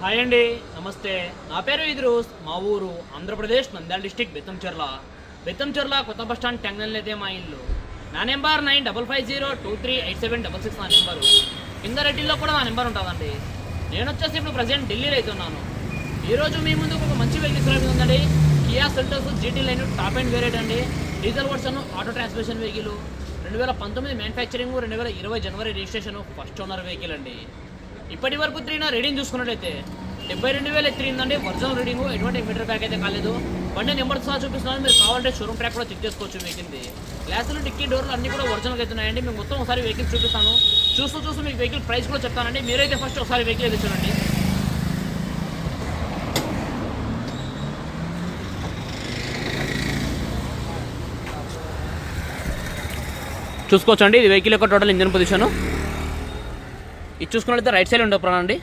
Hi అండి నమస్తే. నా పేరు ఇద్రూస్ మా ఊరు ఆంధ్రప్రదేశ్ నంద్యాల డిస్టిక్ బెత్తంచెర్ల. బెత్తంచెర్ల కొత్త బస్ స్టాండ్ టెంగల్ అయితే మా ఇల్లు. నా number nine double five zero two three eight seven double six నా నెంబరు. కింద రెడ్డిలో కూడా నా నెంబర్ ఉంటుందండి. నేను వచ్చేసి ఇప్పుడు ప్రజెంట్ ఢిల్లీలో అవుతున్నాను ఈరోజు మీ ముందు ఒక మంచి వెహికల్ సేల్ ఉందండి. Kia Seltos GT line top and variant అండి. Diesel version auto transmission vehicle. రెండు వేల పంతొమ్మిది మ్యానుఫ్యాక్చరింగ్ రెండు వేల ఇరవై జనవరి రిజిస్ట్రేషన్ ఫస్ట్ ఓనర్ వెహికల్ అండి. ఇప్పటి వరకు తిరిగిన రీడింగ్ చూసుకున్నట్లయితే డెబ్బై రెండు వేలు ఎత్తిరిందండి ఒరిజినల్ రీడింగ్ ఎటువంటి మీటర్ బ్యాక్ అయితే కాలేదు. బండి నెంబర్ సహా చూపిస్తున్నాను. మీరు కావాలంటే షోరూమ్ ట్రాక్ కూడా చెక్ చేసుకోవచ్చు మీకింది గ్లాసులు డిక్కీ డోర్లు అన్ని కూడా ఒరిజినల్ అవుతున్నాయండి. మేము మొత్తం ఒకసారి వెహికల్ చూపిస్తాను. చూస్తూ చూస్తూ మీకు వెహికల్ ప్రైస్ కూడా చెప్తానండి. మీరైతే ఫస్ట్ ఒకసారి వెహికల్ అయితే చూడండి. చూసుకోవచ్చండి. ఇది వెహికల్ యొక్క టోటల్ ఇంజన్ పొజిషను ఇది చూసుకున్నట్లయితే రైట్ సైడ్ ఉండే ప్రాణం అండి.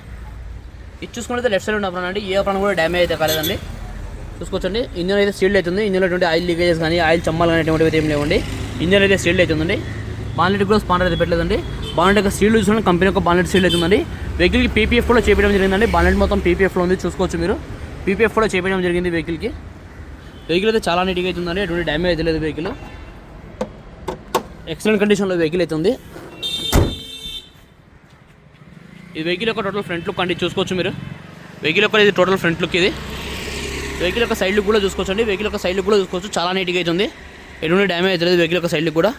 ఇది చూసుకున్నట్లయితే లెఫ్ట్ సైడ్ ఉండే ప్రాణం అండి. ఏ ప్రాణం కూడా డ్యామేజ్ అయితే కాలేదండి. చూసుకోవచ్చండి. ఇంజన్ అయితే సీల్డ్ అవుతుంది. ఇంజన్లో అటువంటి ఆయిల్ లీకేజెస్ కానీ ఆయిల్ చమ్మాలు కానీ అటువంటివి ఏం లేవండి. ఇంజన్ అయితే సీల్డ్ అవుతుందండి. బాన్లెట్ కూడా స్పాండర్ అయితే పెట్టలేదండి. బాన్లెట్ యొక్క సీల్డ్ చూసుకుని కంపెనీ యొక్క బాన్లెట్ సీల్డ్ అవుతుందండి. వెహికల్కి పీపీఎఫ్ కూడా చేపించడం జరిగిందండి. బాన్లెట్ మొత్తం పీపీఎఫ్లో ఉంది. చూసుకోవచ్చు మీరు. పీపీఎఫ్ కూడా చేపించడం జరిగింది వెహికల్కి. వెహికల్ అయితే చాలా నీట్గా అవుతుందండి. ఎటువంటి డ్యామేజ్ అయితే లేదు వెహికల్. ఎక్సలెంట్ కండిషన్లో వెహికల్ అవుతుంది ఇది ఈ వెహికల్ యొక్క టోటల్ ఫ్రంట్ లుక్ అండి చూసుకోవచ్చు మీరు. వెహికల్ యొక్క ఇది టోటల్ ఫ్రంట్ లుక్ ఇది. వెహికల్ యొక్క సైడ్ లుక్ కూడా చూసుకోవచ్చు అండి. వెహికల్ యొక్క సైడ్ లుక్ కూడా చూసుకోవచ్చు. చాలా నీట్గా అవుతుంది ఎటువంటి డ్యామేజ్ లేదు వెహికల్ యొక్క సైడ్ లుక్ కూడా.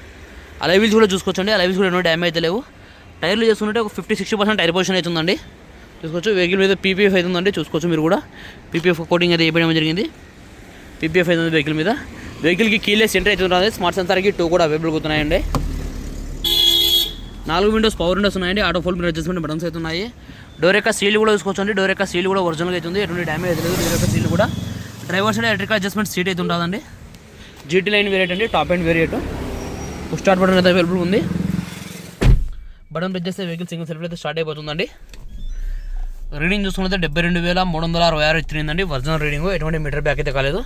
అలైవిల్స్ కూడా చూసుకోవచ్చు అండి. అలైవిల్స్ కూడా ఎటువంటి డ్యామేజ్ లేవు. టైర్లు చేసుకుంటే ఒక fifty sixty percent tyre position అవుతుందండి చూసుకోవచ్చు. వెహికల్ మీద పీపీఎఫ్ అవుతుందండి చూసుకోవచ్చు మీరు కూడా. పీపీఎఫ్ కోటింగ్ అయితే వేయడం జరిగింది. పీపీఎఫ్ అవుతుంది వెహికల్ మీద. వెహికల్కి కీలెస్ ఎంటర్ అవుతుంది స్మార్ట్ సెన్సార్కి టూ కూడా అవైలబుల్ అవుతున్నాయండి నాలుగు విండోస్ పవర్ విండోస్ ఉన్నాయండి. ఆటో ఫోల్ మీరు అడ్జస్ట్మెంట్ బటన్స్ అయితే ఉన్నాయి. డోర్ యొక్క సీల్ కూడా చూసుకోవచ్చండి డోర్ యొక్క సీల్ కూడా ఒరిజినల్ అవుతుంది ఎటువంటి డ్యామేజ్ అయితే లేదు. డోర్ యొక్క సీల్ కూడా. Driver side electrical adjustment seat అయితే ఉంటుందండి. జీటీ లైన్ వేరియట్ అండి. Top and variant start button అయితే అవైలబుల్ ఉంది. బటన్ ప్రెస్ చేస్తే వెహికల్ సింగిల్ సెల్ఫ్ అయితే స్టార్ట్ అయిపోతుందండి. రీడింగ్ చూసుకుంటే డెబ్బై రెండు వేల మూడు వందల అరవై ఆరు ఇచ్చిందండి ఒరిజినల్ రీడింగ్ ఎటువంటి మీటర్ బ్యాక్ అయితే కాలేదు.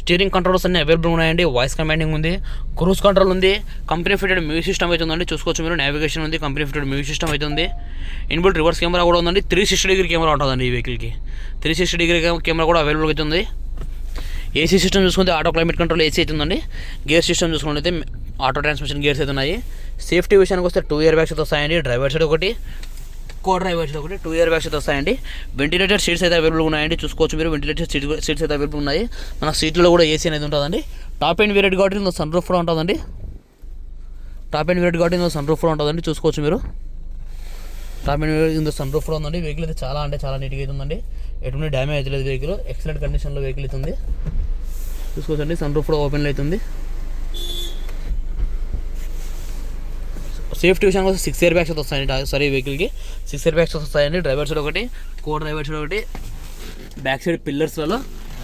స్టీరింగ్ కంట్రోల్స్ అన్ని అవైలబుల్ ఉన్నాయండి. వాయిస్ కమాండింగ్ ఉంది క్రూజ్ కంట్రోల్ ఉంది కంపెనీ ఫిటెడ్ మ్యూజిక్ సిస్టమ్ అయితే ఉందండి. చూసుకోవచ్చు మీరు నావిగేషన్ ఉంది కంపెనీ ఫిటెడ్ మ్యూజిక్ సిస్టమ్ అయితే ఉంది. ఇన్బుల్ట్ రివర్స్ కెమెరా కూడా ఉందండి. త్రీ సిక్స్టీ డిగ్రీ కెమెరా ఉంటుందండి ఈ వెహికల్కి త్రీ సిక్స్టీ డిగ్రీ కెమెరా కూడా అవైలబుల్ అయితే ఉంది. ఏసీ సిస్టమ్ చూసుకుంటే ఆటో క్లైమేట్ కంట్రోల్ ఏసీ అయితే ఉందండి. గేర్ సిస్టమ్ చూసుకుంటే ఆటో ట్రాన్స్మిషన్ గేర్స్ అయితే ఉన్నాయి. సేఫ్టీ విషయానికి వస్తే టూ ఇయర్ బ్యాగ్స్ అయితే వస్తాయండి. డ్రైవర్ సైడ్ ఒకటి కో డ్రైవర్ ఒకటి టూ ఇయర్ బ్యాగ్స్ అయితే వస్తాయండి. వెంటిలేటర్ సీట్స్ అయితే అవైలబుల్ ఉన్నాయండి. చూసుకోవచ్చు మీరు వెంటిలేటర్ సీట్ సీట్స్ అయితే అవైలబుల్ ఉన్నాయి. మన సీట్లో కూడా ఏసీ అనేది ఉంటుందండి. టాప్ అండ్ వేరేట్ కాబట్టి సన్ రూఫ్ కూడా ఉంటుందండి. టాప్ అండ్ వేరేట్ కాబట్టి సన్ రూఫ్ కూడా ఉంటుందండి. చూసుకోవచ్చు మీరు. టాప్ అండ్ వేరే ఇందులో సన్ రూఫ్ కూడా ఉందండి. వెహికల్ అయితే చాలా అంటే చాలా నీట్గా అయితే ఉందండి. ఎటువంటి డ్యామేజ్ అయితే లేదు వెహికల్ ఎక్సలెంట్ కండిషన్లో వెహికల్ అయితే చూసుకోవచ్చండి. సన్ రూఫ్ కూడా ఓపెన్లో అవుతుంది సేఫ్టీ విషయానికి వస్తే సిక్స్ ఇయర్ బ్యాగ్స్ వస్తాయండి సారీ వెహికల్కి సిక్స్ ఇయర్ బ్యాగ్స్ వస్తాయండి. డ్రైవర్ సైడ్ ఒకటి కో డ్రైవర్ సైడ్ ఒకటి బ్యాక్ సైడ్ పిల్లర్స్లలో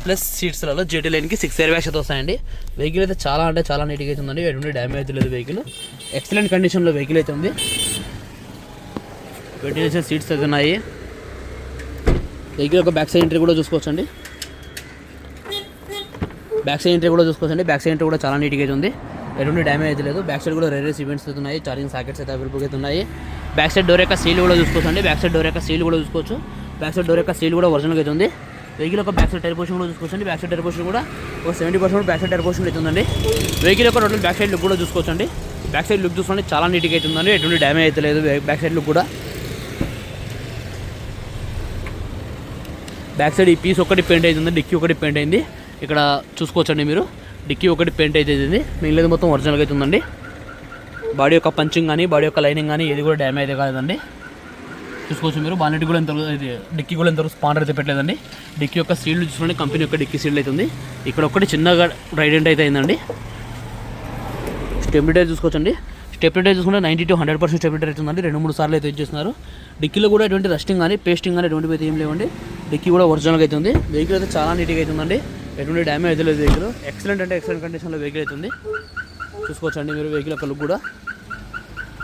ప్లస్ సీట్స్లలో జెటీ లైన్కి సిక్స్ ఇయర్ బ్యాగ్స్ అయితే వస్తాయండి. వెహికల్ అయితే చాలా అంటే చాలా నీట్గా అయితే ఉందండి. ఎటువంటి డ్యామేజ్ లేదు వెహికల్ ఎక్సలెంట్ కండిషన్లో వెహికల్ అయితే ఉంది. వెంటిలేషన్ సీట్స్ అయితే ఉన్నాయి. వెహికల్ ఒక బ్యాక్ సైడ్ ఎంట్రీ కూడా చూసుకోవచ్చండి. బ్యాక్ సైడ్ ఎంట్రీ కూడా చూసుకోవచ్చండి. బ్యాక్ సైడ్ ఎంట్రీ కూడా చాలా నీట్గా అయితే ఉంది. ఎటువంటి డ్యామేజ్ అయితే లేదు. బ్యాక్ సైడ్ కూడా రేరేస్ ఈవెంట్స్ అయితే ఉన్నాయి. చార్జింగ్ సాకెట్స్ అయితే అవైలబుల్ అయితే ఉన్నాయి. బ్యాక్ సైడ్ డోర్ యొక్క సీల్ కూడా చూసుకోవచ్చు అండి బ్యాక్ సైడ్ డోర్ యొక్క సీల్ కూడా చూసుకోవచ్చు. బ్యాక్ సైడ్ డోర్ యొక్క సీల్ కూడా ఒరిజినల్గా అయితే ఉంది. వెహికల్ యొక్క బ్యాక్ సైడ్ టైర్ పొజిషన్ కూడా చూసుకోవచ్చు బ్యాక్ సైడ్ టైర్ పొజిషన్ కూడా ఒక seventy percent back side tyre position అయితే ఉందండి. వెహికల్ యొక్క టోటల్ బ్యాక్ సైడ్ లుక్ కూడా చూసుకోవచ్చు అండి బ్యాక్ సైడ్ లుక్ చూసుకోండి చాలా నీట్గా అయితే ఉందండి. ఎటువంటి డ్యామేజ్ అయితే లేదు. బ్యాక్ సైడ్ లుక్ కూడా. బ్యాక్ సైడ్ ఈ పీస్ ఒకటి పెయింట్ అవుతుంది డిక్కీ ఒకటి పెయింట్ అయింది. ఇక్కడ చూసుకోవచ్చండి మీరు. డిక్కీ ఒకటి పెయింట్ అవుతుంది మిగిలినది మొత్తం ఒరిజినల్గా అయితే ఉందండి బాడీ యొక్క పంచింగ్ కానీ బాడీ యొక్క లైనింగ్ కానీ ఏది కూడా డ్యామేజ్ కాలేదండి. కాదండి చూసుకోవచ్చు మీరు. బానెట్ కూడా ఎంత డిక్కీ కూడా ఎంత స్పాండర్ అయితే పెట్టలేదండి. డిక్కీ యొక్క సీల్డ్ చూసుకోండి కంపెనీ యొక్క డిక్కీ సీల్డ్ అవుతుంది ఇక్కడ ఒకటి చిన్నగా రైడెంట్ అయితే అయిందండి. స్టెబిలిటీ చూసుకోవచ్చండి. స్టెబిలిటీ చూసుకుంటే ninety to hundred percent stability అవుతుందండి. రెండు మూడు సార్లు అయితే ఇచ్చేస్తున్నారు డిక్కీలో కూడా ఎటువంటి రస్టింగ్ కానీ పేస్టింగ్ కానీ ఎటువంటి అయితే ఏం లేవండి. డిక్కీ కూడా ఒరిజినల్గా అయితే ఉంది. వెహికల్ అయితే చాలా నీట్గా అవుతుందండి ఎటువంటి డ్యామేజ్ అయితే లేదు వెహికల్ ఎక్సలెంట్ అంటే ఎక్సలెంట్ కండిషన్లో వెహికల్ అవుతుంది చూసుకోవచ్చండి మీరు వెహికల్ యొక్క లుక్ కూడా.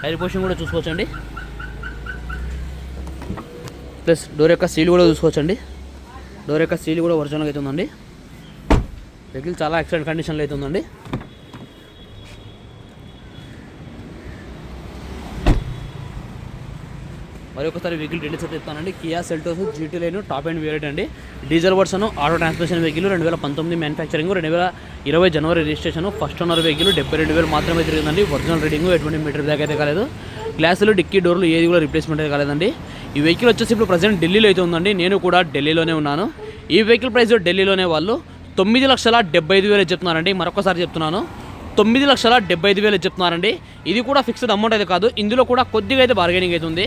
టైర్ పొజిషన్ కూడా చూసుకోవచ్చండి. ప్లస్ డోర్ యొక్క సీల్ కూడా చూసుకోవచ్చండి. డోర్ యొక్క సీల్ కూడా ఒరిజినల్గా అవుతుందండి వెహికల్ చాలా ఎక్సలెంట్ కండిషన్లో అవుతుందండి మరి ఒకసారి వెహికల్ డీటెయిల్స్ అయితే ఇస్తానండి. Kia Seltos GT line top and variant అండి. Diesel version auto transmission vehicle రెండు వేల పంతొమ్మిది మ్యానుఫ్యాక్చరింగ్ రెండు వేల ఇరవై జనవరి రిజిస్ట్రేషన్ ఫస్ట్ ఓనర్ వెహికల్ డెబ్బై రెండు వేలు మాత్రమే తిరిగిందండి. ఒరిజినల్ రీడింగ్ ఎటువంటి మీటర్ బ్యాగ్ అయితే కాలేదు. గ్లాసులు డిక్కీ డోర్లు ఏది కూడా రిప్లేస్మెంట్ అయితే కాలేదండి. ఈ వెహికల్ వచ్చేసి ఇప్పుడు ప్రజెంట్ ఢిల్లీలో అయితే ఉందండి. నేను కూడా ఢిల్లీలోనే ఉన్నాను. ఈ వెహికల్ ప్రైస్ ఢిల్లీలోనే వాళ్ళు తొమ్మిది లక్షల డెబ్బై ఐదు వేలు చెప్తున్నారండి. మరొకసారి చెప్తున్నాను. తొమ్మిది లక్షల డెబ్బై ఐదు వేలు చెప్తున్నారండి. ఇది కూడా ఫిక్స్డ్ అమౌంట్ అయితే కాదు. ఇందులో కూడా కొద్దిగా అయితే బార్గెనింగ్ అయితే ఉంది.